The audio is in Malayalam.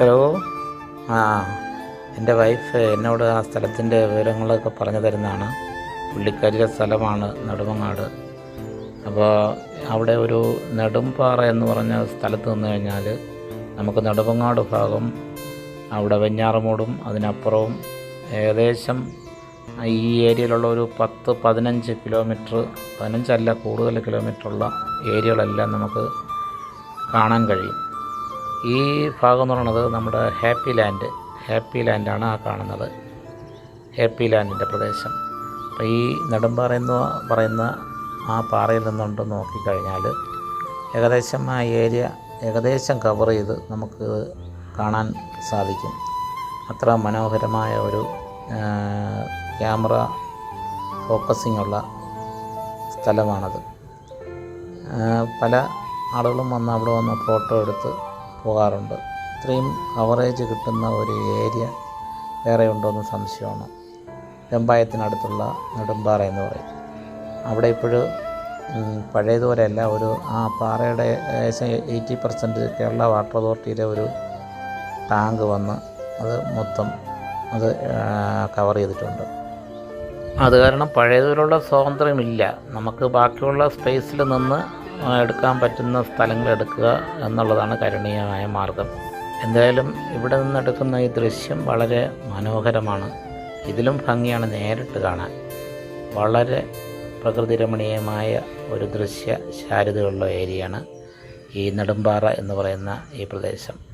ഹലോ? ആ എന്റെ വൈഫ് എന്നോട് ആ സ്ഥലത്തിന്റെ വിവരങ്ങളൊക്കെ പറഞ്ഞു തരുന്നതാണ്. പുള്ളിക്കാരിയുടെ സ്ഥലമാണ് നെടുമങ്ങാട്. അപ്പോൾ അവിടെ ഒരു നെടുമ്പാറ എന്ന് പറഞ്ഞ സ്ഥലത്ത് നിന്ന് കഴിഞ്ഞാൽ നമുക്ക് നെടുമങ്ങാട് ഭാഗം അവിടെ വെഞ്ഞാറമൂടും അതിനപ്പുറവും ഏകദേശം ഈ ഏരിയയിലുള്ള ഒരു പത്ത് പതിനഞ്ച് കിലോമീറ്റർ പതിനഞ്ചല്ല കൂടുതൽ കിലോമീറ്ററുള്ള ഏരിയകളെല്ലാം നമുക്ക് കാണാൻ കഴിയും. ഈ ഭാഗം എന്ന് പറയുന്നത് നമ്മുടെ ഹാപ്പി ലാൻഡ്. ഹാപ്പി ലാൻഡാണ് ആ കാണുന്നത്. ഹാപ്പി ലാൻഡിന്റെ പ്രദേശം. അപ്പോൾ ഈ നെടുമ്പാറ എന്ന് പറയുന്ന ആ പാറയിൽ നിന്നുണ്ട് നോക്കിക്കഴിഞ്ഞാൽ ഏകദേശം ആ ഏരിയ ഏകദേശം കവർ ചെയ്ത് നമുക്ക് കാണാൻ സാധിക്കും. അത്ര മനോഹരമായ ഒരു ക്യാമറ ഫോക്കസിംഗ് ഉള്ള സ്ഥലമാണത് പല ആളുകളും വന്ന് അവിടെ വന്ന് ഫോട്ടോ എടുത്ത് പോകാറുണ്ട്. ഇത്രയും കവറേജ് കിട്ടുന്ന ഒരു ഏരിയ വേറെ ഉണ്ടോയെന്ന് സംശയമാണ്. വെമ്പായത്തിനടുത്തുള്ള നെടുമ്പാറ എന്ന് പറയും. അവിടെ ഇപ്പോഴും പഴയതുപോലെയല്ല ഒരു ആ പാറയുടെ ഏകദേശം എയ്റ്റി പെർസെന്റ് കേരള വാട്ടർ അതോറിറ്റിയിലെ ഒരു ടാങ്ക് വന്ന് അത് മൊത്തം അത് കവർ ചെയ്തിട്ടുണ്ട്. അത് കാരണം പഴയതുപോലുള്ള സ്വാതന്ത്ര്യമില്ല. നമുക്ക് ബാക്കിയുള്ള സ്പേസിൽ നിന്ന് എടുക്കാൻ പറ്റുന്ന സ്ഥലങ്ങൾ എടുക്കുക എന്നുള്ളതാണ് കരുണീയമായ മാർഗം. എന്തായാലും ഇവിടെ നിന്ന് എടുക്കുന്ന ഈ ദൃശ്യം വളരെ മനോഹരമാണ്. ഇതിലും ഭംഗിയാണ് നേരിട്ട് കാണാൻ. വളരെ പ്രകൃതി രമണീയമായ ഒരു ദൃശ്യ ശാരതയുള്ള ഏരിയയാണ് ഈ നെടുമ്പാറ എന്ന് പറയുന്ന ഈ പ്രദേശം.